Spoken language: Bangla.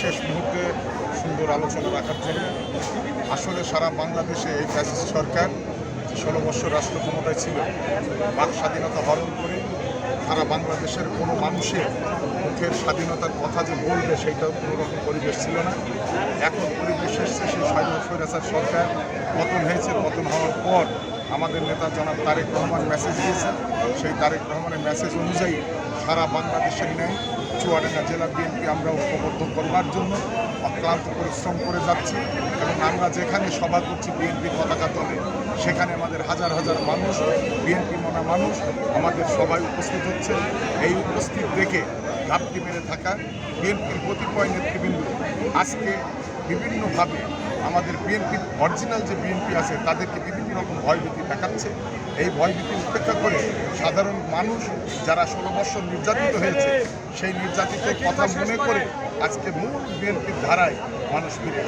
শেষ মুহূর্তে সুন্দর আলোচনা রাখার জন্য আসলে সারা বাংলাদেশে এই ফ্যাসিস্ট সরকার ষোলো বছর রাষ্ট্র ক্ষমতায় ছিল, বাক স্বাধীনতা হরণ করে সারা বাংলাদেশের কোনো মানুষের মুখের স্বাধীনতার কথা যে বলবে সেইটাও কোনো রকম পরিবেশ ছিল না। এখন পরিবেশ এসছে সেই স্বৈরাচার সরকার পতন হয়েছে। পতন হওয়ার পর আমাদের নেতা জনাব তারেক রহমান মেসেজ দিয়েছেন সেই তারেক রহমানের মেসেজ অনুযায়ী সারা বাংলাদেশের ন্যায় চুয়াডাঙ্গা জেলা বিএনপি আমরা ঐক্যবদ্ধ করবার জন্য অক্লান্ত পরিশ্রম করে যাচ্ছি এবং আমরা যেখানে সভা করছি বিএনপি পতাকা তলে, সেখানে আমাদের হাজার হাজার মানুষ বিএনপি মনা মানুষ আমাদের সবাই উপস্থিত হচ্ছে। এই উপস্থিত দেখে ঘাপটি মেরে থাকা বিএনপির কতিপয় নেতৃবৃন্দ আজকে বিভিন্নভাবে আমাদের বিএনপির অরিজিনাল যে বিএনপি আছে, তাদেরকে বিভিন্ন রকম ভয়ভীতি দেখাচ্ছে। এই ভয়ভীতি উপেক্ষা করে সাধারণ মানুষ যারা ষোলো বছর নির্যাতিত হয়েছে, সেই নির্যাতিতের কথা মনে করে আজকে মূল বিএনপির ধারায় মানুষ ফিরে